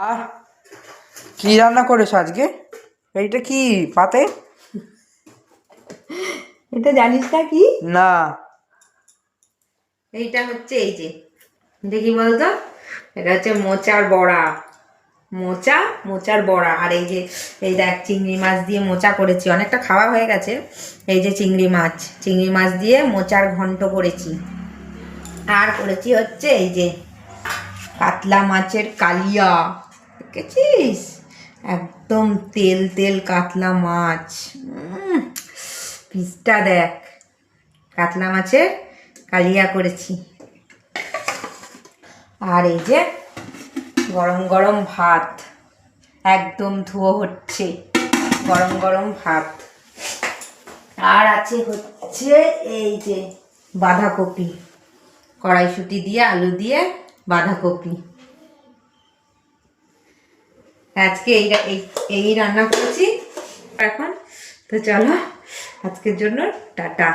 আর কি রান্না করেছ আজকে? এইটা কি পাতে? এটা জানিস না কি? না। এইটা হচ্ছে এই যে দেখি বলতো? এটা হচ্ছে মোচার বড়া। মোচা মোচার বড়া। আর এই যে এই দেখ চিংড়ি মাছ দিয়ে মোচা করেছি। অনেকটা খাওয়া হয়ে গেছে। এই যে চিংড়ি মাছ চিংড়ি মাছ দিয়ে মোচার ঘন্ট করেছি। আর করেছি হচ্ছে এই যে কাতলা মাছের কালিয়া। দেখেছিস? একদম তেল তেল কাতলা মাছ। পিসটা দেখ। কাতলা মাছের কালিয়া করেছি। আর এই যে গরম গরম ভাত। একদম ধুয়ো হচ্ছে। গরম গরম ভাত। আর আছে হচ্ছে এই যে বাঁধাকপি। কড়াইশুটি দিয়ে, আলু দিয়ে বাঁধাকপি। আজকে এই এই রান্না করেছি। এখন তো চলো আজকের জন্য টাটা।